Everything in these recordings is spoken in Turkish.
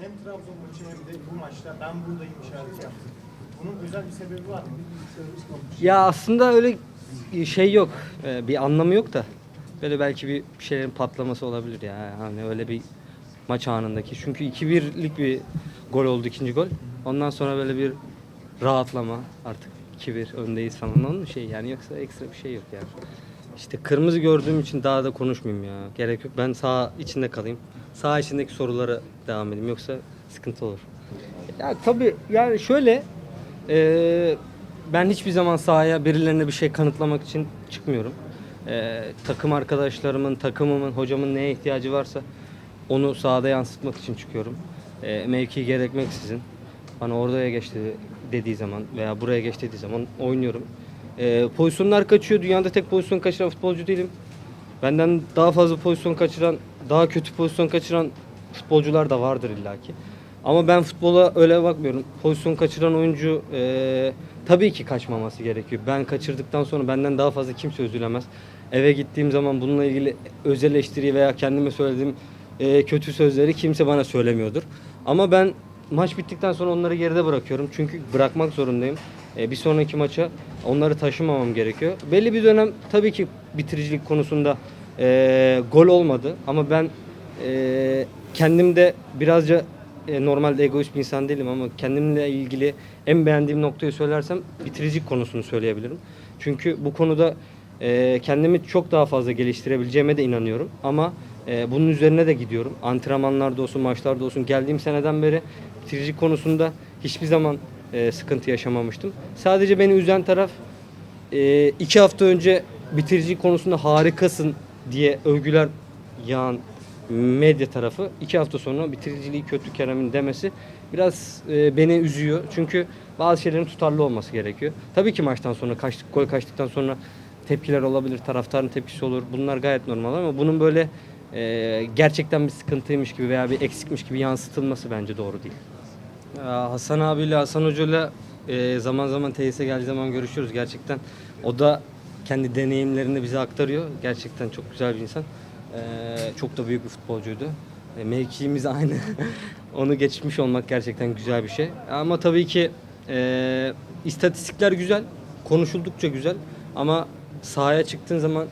hem Trabzon maçı hem de bu maçta ben buradayım işareti yaptı. Bunun özel bir sebebi var mı? Ya aslında öyle şey yok. Ee, Bir anlamı yok da. Böyle belki bir şeylerin patlaması olabilir ya. Hani öyle bir maç anındaki. Çünkü 2-1'lik bir gol oldu ikinci gol. Ondan sonra böyle bir rahatlama artık 2-1 öndeyiz falan onun şey yani yoksa ekstra bir şey yok yani. İşte kırmızı gördüğüm için daha da konuşmayayım ya. Gerek yok. Ben sağ içinde kalayım. Sağ içindeki sorulara devam edeyim. Yoksa sıkıntı olur. Ya tabii yani şöyle eee, ben hiçbir zaman sahaya birilerine bir şey kanıtlamak için çıkmıyorum. Eee, takım arkadaşlarımın, takımımın, hocamın neye ihtiyacı varsa onu sahada yansıtmak için çıkıyorum. Eee mevki gerekmeksizin bana oraya geçti dediği zaman veya buraya geç dediği zaman oynuyorum. Eee, pozisyonlar kaçıyor. Dünyada tek pozisyon kaçıran futbolcu değilim. Benden daha fazla pozisyon kaçıran, daha kötü pozisyon kaçıran futbolcular da vardır illaki. Ama ben futbola öyle bakmıyorum. Pozisyon kaçıran oyuncu eee, tabii ki kaçmaması gerekiyor. Ben kaçırdıktan sonra benden daha fazla kimse üzülemez. Eve gittiğim zaman bununla ilgili öz eleştiri veya kendime söylediğim eee, kötü sözleri kimse bana söylemiyordur. Ama ben maç bittikten sonra onları geride bırakıyorum. Çünkü bırakmak zorundayım. E, bir sonraki maça onları taşımamam gerekiyor. Belli bir dönem tabii ki bitiricilik konusunda e, gol olmadı ama ben e, kendimde birazca e, normalde egoist bir insan değilim ama kendimle ilgili en beğendiğim noktayı söylersem bitiricilik konusunu söyleyebilirim. Çünkü bu konuda e, kendimi çok daha fazla geliştirebileceğime de inanıyorum ama e, bunun üzerine de gidiyorum. Antrenmanlarda olsun, maçlarda olsun geldiğim seneden beri bitiricilik konusunda hiçbir zaman e, sıkıntı yaşamamıştım. Sadece beni üzen taraf e, iki hafta önce bitirici konusunda harikasın diye övgüler yağan medya tarafı iki hafta sonra bitiriciliği kötü Kerem'in demesi biraz e, beni üzüyor. Çünkü bazı şeylerin tutarlı olması gerekiyor. Tabii ki maçtan sonra kaçtık, gol kaçtıktan sonra tepkiler olabilir, taraftarın tepkisi olur. Bunlar gayet normal ama bunun böyle e, gerçekten bir sıkıntıymış gibi veya bir eksikmiş gibi yansıtılması bence doğru değil. Hasan abiyle Hasan hocayla e, zaman zaman tesise geldiği zaman görüşüyoruz gerçekten. O da kendi deneyimlerini bize aktarıyor. Gerçekten çok güzel bir insan. E, çok da büyük bir futbolcuydu. E, mevkiimiz aynı. Onu geçmiş olmak gerçekten güzel bir şey. Ama tabii ki e, istatistikler güzel. Konuşuldukça güzel. Ama sahaya çıktığın zaman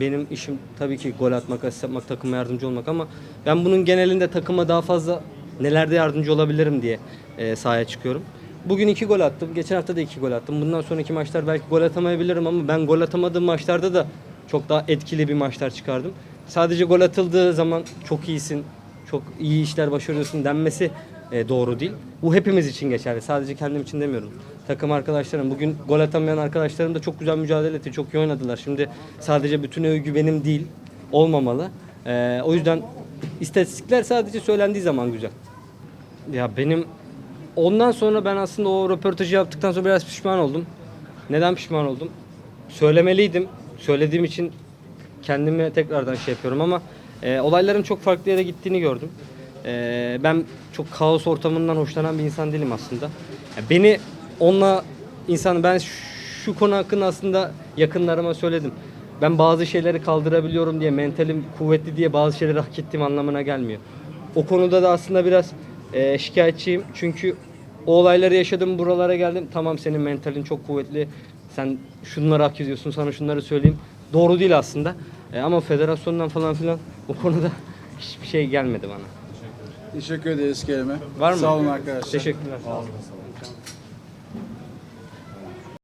benim işim tabii ki gol atmak, asist yapmak, takıma yardımcı olmak ama ben bunun genelinde takıma daha fazla nelerde yardımcı olabilirim diye e, sahaya çıkıyorum. Bugün iki gol attım. Geçen hafta da iki gol attım. Bundan sonraki maçlar belki gol atamayabilirim ama ben gol atamadığım maçlarda da çok daha etkili bir maçlar çıkardım. Sadece gol atıldığı zaman çok iyisin, çok iyi işler başarıyorsun denmesi e, doğru değil. Bu hepimiz için geçerli. Sadece kendim için demiyorum. Takım arkadaşlarım, bugün gol atamayan arkadaşlarım da çok güzel mücadele etti. Çok iyi oynadılar. Şimdi sadece bütün övgü benim değil, olmamalı. E, o yüzden istatistikler sadece söylendiği zaman güzel. Ya benim ondan sonra ben aslında o röportajı yaptıktan sonra biraz pişman oldum. Neden pişman oldum? Söylemeliydim. Söylediğim için kendime tekrardan şey yapıyorum ama e, olayların çok farklı yere gittiğini gördüm. E, ben çok kaos ortamından hoşlanan bir insan değilim aslında. Ya beni onunla insan ben şu konu hakkında aslında yakınlarıma söyledim. Ben bazı şeyleri kaldırabiliyorum diye, mentalim kuvvetli diye bazı şeyleri hak ettiğim anlamına gelmiyor. O konuda da aslında biraz e, şikayetçiyim. Çünkü o olayları yaşadım, buralara geldim. Tamam senin mentalin çok kuvvetli. Sen şunları hak ediyorsun, sana şunları söyleyeyim. Doğru değil aslında. E, ama federasyondan falan filan o konuda hiçbir şey gelmedi bana. Teşekkür ederiz Kerem'e. Var mı? Sağ olun arkadaşlar. Teşekkürler. Sağ olun.